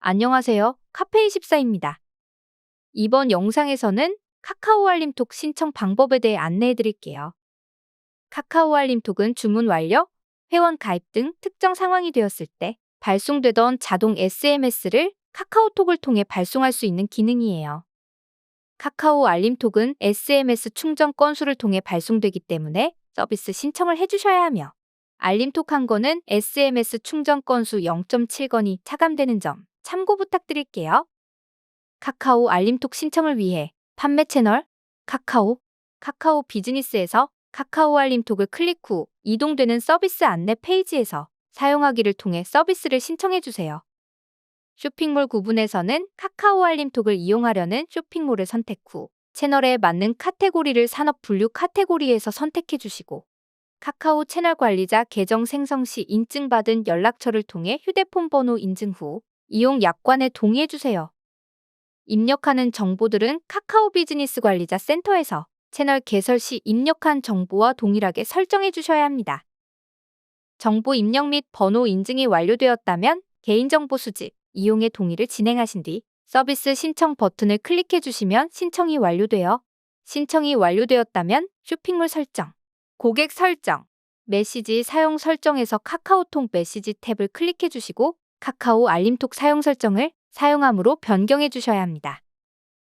안녕하세요. 카페24입니다. 이번 영상에서는 카카오 알림톡 신청 방법에 대해 안내해 드릴게요. 카카오 알림톡은 주문 완료, 회원 가입 등 특정 상황이 되었을 때 발송되던 자동 SMS를 카카오톡을 통해 발송할 수 있는 기능이에요. 카카오 알림톡은 SMS 충전 건수를 통해 발송되기 때문에 서비스 신청을 해주셔야 하며 알림톡 한 건은 SMS 충전 건수 0.7건이 차감되는 점 참고 부탁드릴게요. 카카오 알림톡 신청을 위해 판매 채널 카카오 카카오 비즈니스에서 카카오 알림톡을 클릭 후 이동되는 서비스 안내 페이지에서 사용하기를 통해 서비스를 신청해 주세요. 쇼핑몰 구분에서는 카카오 알림톡을 이용하려는 쇼핑몰을 선택 후 채널에 맞는 카테고리를 산업 분류 카테고리에서 선택해 주시고 카카오 채널 관리자 계정 생성 시 인증받은 연락처를 통해 휴대폰 번호 인증 후 이용 약관에 동의해 주세요. 입력하는 정보들은 카카오 비즈니스 관리자 센터에서 채널 개설 시 입력한 정보와 동일하게 설정해 주셔야 합니다. 정보 입력 및 번호 인증이 완료되었다면 개인정보 수집, 이용의 동의를 진행하신 뒤 서비스 신청 버튼을 클릭해 주시면 신청이 완료되어 신청이 완료되었다면 쇼핑몰 설정, 고객 설정, 메시지 사용 설정에서 카카오톡 메시지 탭을 클릭해 주시고 카카오 알림톡 사용 설정을 사용함으로 변경해 주셔야 합니다.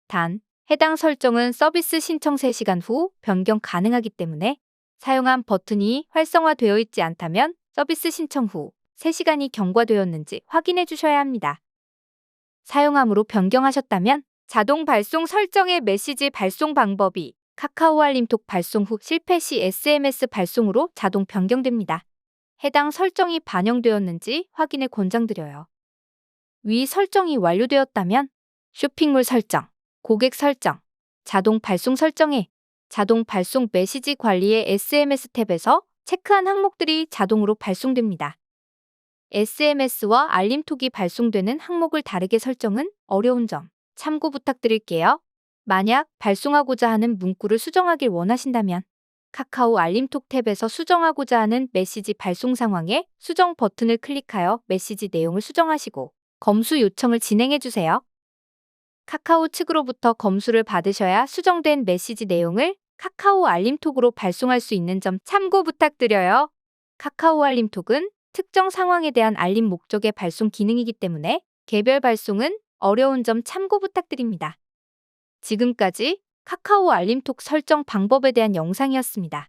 단, 해당 설정은 서비스 신청 3시간 후 변경 가능하기 때문에 사용한 버튼이 활성화되어 있지 않다면 서비스 신청 후 3시간이 경과되었는지 확인해 주셔야 합니다. 사용함으로 변경하셨다면 자동 발송 설정의 메시지 발송 방법이 카카오 알림톡 발송 후 실패 시 SMS 발송으로 자동 변경됩니다. 해당 설정이 반영되었는지 확인을 권장드려요. 위 설정이 완료되었다면 쇼핑몰 설정, 고객 설정, 자동 발송 설정에 자동 발송 메시지 관리의 SMS 탭에서 체크한 항목들이 자동으로 발송됩니다. SMS와 알림톡이 발송되는 항목을 다르게 설정은 어려운 점 참고 부탁드릴게요. 만약 발송하고자 하는 문구를 수정하길 원하신다면 카카오 알림톡 탭에서 수정하고자 하는 메시지 발송 상황에 수정 버튼을 클릭하여 메시지 내용을 수정하시고 검수 요청을 진행해 주세요. 카카오 측으로부터 검수를 받으셔야 수정된 메시지 내용을 카카오 알림톡으로 발송할 수 있는 점 참고 부탁드려요. 카카오 알림톡은 특정 상황에 대한 알림 목적의 발송 기능이기 때문에 개별 발송은 어려운 점 참고 부탁드립니다. 지금까지 카카오 알림톡 설정 방법에 대한 영상이었습니다.